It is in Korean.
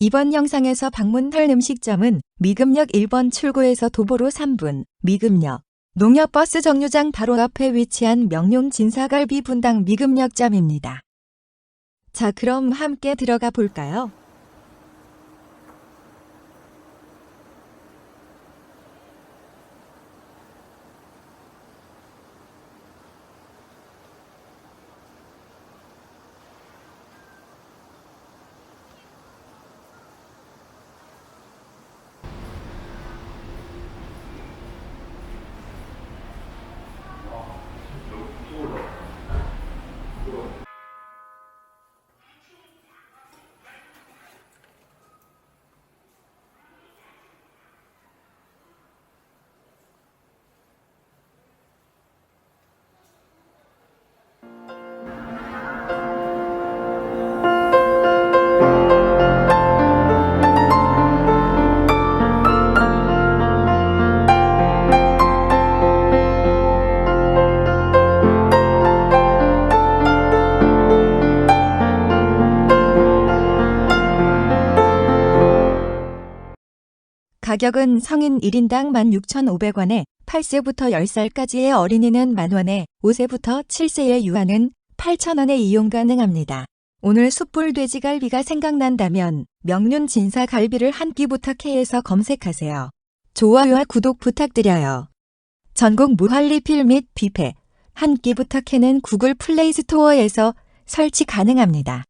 이번 영상에서 방문할 음식점은 미금역 1번 출구에서 도보로 3분, 미금역 농협버스 정류장 바로 앞에 위치한 명륜 진사갈비 분당 미금역점입니다. 자, 그럼 함께 들어가 볼까요? 가격은 성인 1인당 16,500원에 8세부터 10살까지의 어린이는 만원에 5세부터 7세의 유아는 8,000원에 이용 가능합니다. 오늘 숯불 돼지갈비가 생각난다면 명륜 진사 갈비를 한 끼 부탁해에서 검색하세요. 좋아요와 구독 부탁드려요. 전국 무한 리필 및 뷔페 한 끼 부탁해는 구글 플레이 스토어에서 설치 가능합니다.